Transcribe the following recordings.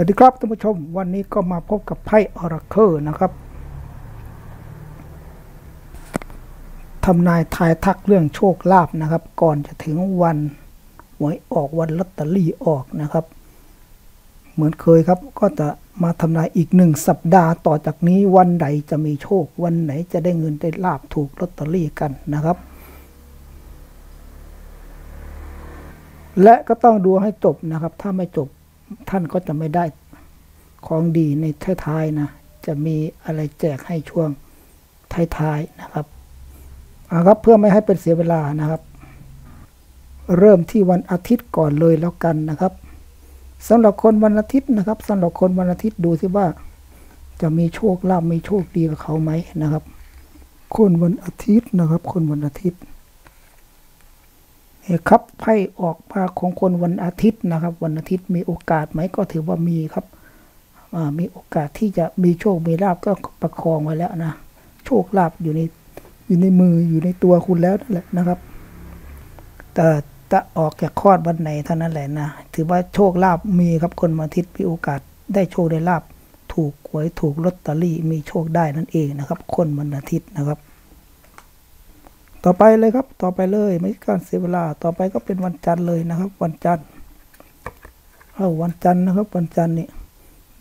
สวัสดีครับท่านผู้ชมวันนี้ก็มาพบกับไพ่ออราเคิลนะครับทำนายทายทักเรื่องโชคลาภนะครับ ก่อนจะถึงวันหวยออกวันลอตเตอรี่ออกนะครับ เหมือนเคยครับก็จะมาทำนายอีกหนึ่งสัปดาห์ต่อจากนี้วันไหนจะมีโชค วันไหนจะได้เงินได้ลาบถูกลอตเตอรี่กันนะครับ และก็ต้องดูให้จบนะครับ ถ้าไม่จบ ท่านก็จะไม่ได้ของดีในท้ายๆนะ จะมีอะไรแจกให้ช่วงท้ายๆนะครับอาครับเพื่อไม่ให้เป็นเสียเวลานะครับ เริ่มที่วันอาทิตย์ก่อนเลยแล้วกันนะครับสำหรับคนวันอาทิตย์นะครับสำหรับคนวันอาทิตย์ดูสิว่า จะมีโชคลาภมีโชคดีกับเขาไหมนะครับ คนวันอาทิตย์นะครับ คนวันอาทิตย์ ครับไพ่ออกมาของคนวันอาทิตย์นะครับ วันอาทิตย์มีโอกาสไหมก็ถือว่ามีครับมีโอกาสที่จะมีโชค มีลาบก็ประคองไว้แล้วนะ โชคลาภอยู่ในอยู่ในมืออยู่ในตัวคุณแล้วนั่นแหละนะครับ แต่จะออกจากคลอดวันไหนเท่านั้นแหละนะ ถือว่าโชคลาภมีครับคนวันอาทิตย์มีโอกาสได้โชคได้ลาบถูกหวยถูกลอตเตอรี่มีโชคได้นั่นเองนะครับ คนวันอาทิตย์นะครับ ต่อไปเลยครับ ต่อไปเลยไม่การเสียเวลา ต่อไปก็เป็นวันจันทร์เลยนะครับ วันจันทร์เอาวันจันทร์นะครับ วันจันทร์นี่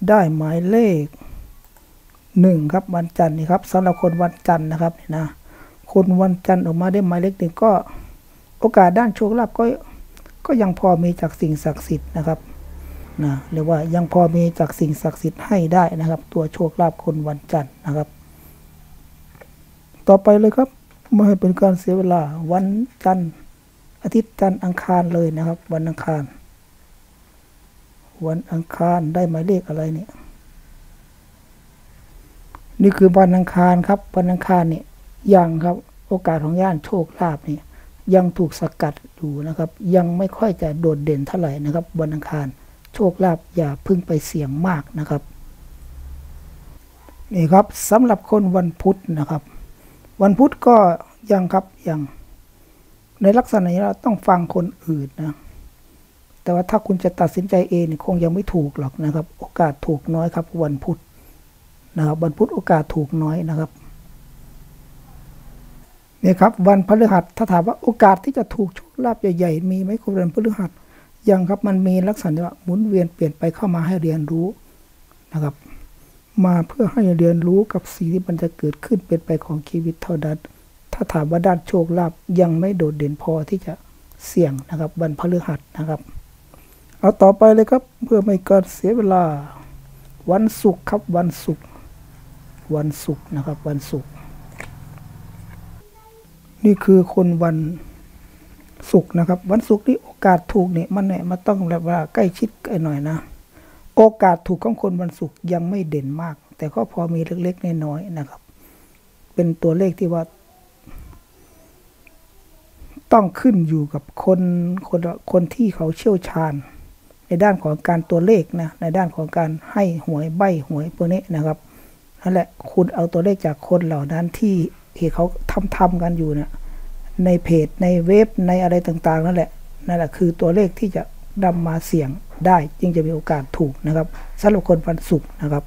ได้หมายเลขหนึ่งครับ วันจันทร์นี่ครับสำหรับคนวันจันทร์นะครับนี่นะคนวันจันทร์ออกมาได้หมายเลขหนึ่งก็ โอกาสด้านโชคลาภก็ก็ยังพอมีจากสิ่งศักดิ์สิทธิ์นะครับนะเรียกว่ายังพอมีจากสิ่งศักดิ์สิทธิ์ให้ได้นะครับ ตัวโชคลาภคนวันจันทร์นะครับ ต่อไปเลยครับ ไม่ให้เป็นการเสียเวลา วันจันทร์อาทิตย์จันทร์อังคารเลยนะครับ วันอังคาร วันอังคารได้หมายเลขอะไรเนี่ยนี่คือวันอังคารครับวันอังคารเนี่ยยังครับ โอกาสของย่านโชคลาภนี่ยังถูกสกัดอยู่นะครับ ยังไม่ค่อยจะโดดเด่นเท่าไหร่นะครับ วันอังคารโชคลาภอย่าพึ่งไปเสี่ยงมากนะครับนี่ครับสำหรับคนวันพุธนะครับ วันพุธก็ยังครับยังในลักษณะนี้เราต้องฟังคนอื่นนะ แต่ว่าถ้าคุณจะตัดสินใจเองคงยังไม่ถูกหรอกนะครับ โอกาสถูกน้อยครับ วันพุธนะครับ วันพุธโอกาสถูกน้อยนะครับนี่ครับ วันพฤหัสถ้าถามว่าโอกาสที่จะถูกโชคลาภใหญ่ๆมีไหมคุณวันพฤหัสยังครับมันมีลักษณะว่าหมุนเวียนเปลี่ยนไปเข้ามาให้เรียนรู้นะครับ มาเพื่อให้เรียนรู้กับสิ่งที่มันจะเกิดขึ้นเป็นไปของชีวิตเท่านั้น ถ้าถามว่าด้านโชคลาภยังไม่โดดเด่นพอที่จะเสี่ยงนะครับวันพฤหัสนะครับ เอาต่อไปเลยครับเพื่อไม่เกิดเสียเวลา วันศุกร์ครับวันศุกร์วันศุกร์นะครับ วันศุกร์นี่คือคนวันศุกร์นะครับ วันศุกร์นี่โอกาสถูกเนี่ยมันเนี่ยมันต้องแบบว่าใกล้ชิดกันหน่อยนะ โอกาสถูกของคนวันศุกร์ยังไม่เด่นมาก แต่ก็พอมีเล็กๆน้อยๆนะครับ เป็นตัวเลขที่ว่า ต้องขึ้นอยู่กับคนคนคนที่เขาเชี่ยวชาญ ในด้านของการตัวเลขนะในด้านของการให้หวยใบหวยพวกนี้นะครับนั่นแหละคุณเอาตัวเลขจากคนเหล่านั้นที่ที่เขาทำทำกันอยู่เนะี่ยในเพจในเว็บในอะไรต่างๆนั่นแหละนั่นแหละคือตัวเลขที่จะ นำมาเสี่ยงได้จึงจะมีโอกาสถูกนะครับสำหรับคนวันศุกร์นะครับ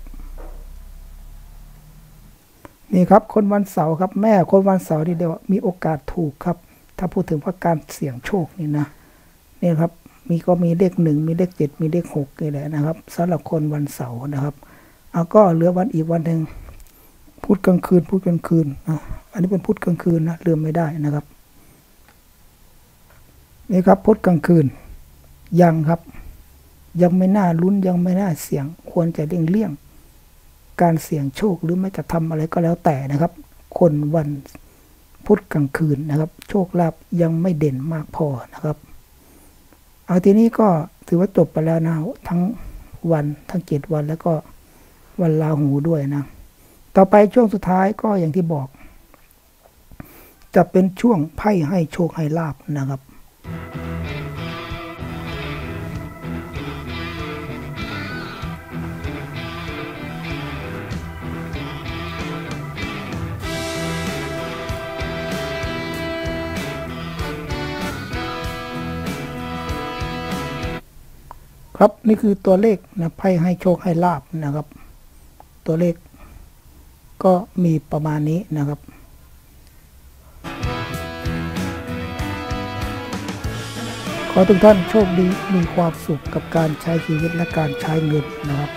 นี่ครับคนวันเสาร์ครับแม่คนวันเสาร์นี่เดียวมีโอกาสถูกครับ ถ้าพูดถึงว่าการเสี่ยงโชคนี่นะนี่ครับมีก็มีเลขหนึ่งมีเลขเจ็ดมีเลขหกนี่แหละนะครับสำหรับคนวันเสาร์นะครับเอาก็เหลือวันอีกวันหนึ่งพูดกลางคืนพูดกลางคืนอะอันนี้เป็นพูดกลางคืนนะลืมไม่ได้นะครับนี่ครับพูดกลางคืน ยังครับ ยังไม่น่าลุ้นยังไม่น่าเสี่ยง ควรจะเลี่ยงเลี่ยง การเสี่ยงโชคหรือไม่จะทำอะไรก็แล้วแต่นะครับ คนวันพุธกลางคืนนะครับ โชคลาภยังไม่เด่นมากพอนะครับ เอาทีนี้ก็ถือว่าจบไปแล้วนะทั้งวันทั้งเจ็ดวันแล้วก็วันลาหูด้วยนะ ต่อไปช่วงสุดท้ายก็อย่างที่บอก จะเป็นช่วงไพ่ให้โชคให้ลาบนะครับ ครับนี่คือตัวเลขนะไพ่ให้โชคให้ลาบนะครับ ตัวเลขก็มีประมาณนี้นะครับขอทุกท่านโชคดีมีความสุขกับการใช้ชีวิตและการใช้เงินนะครับ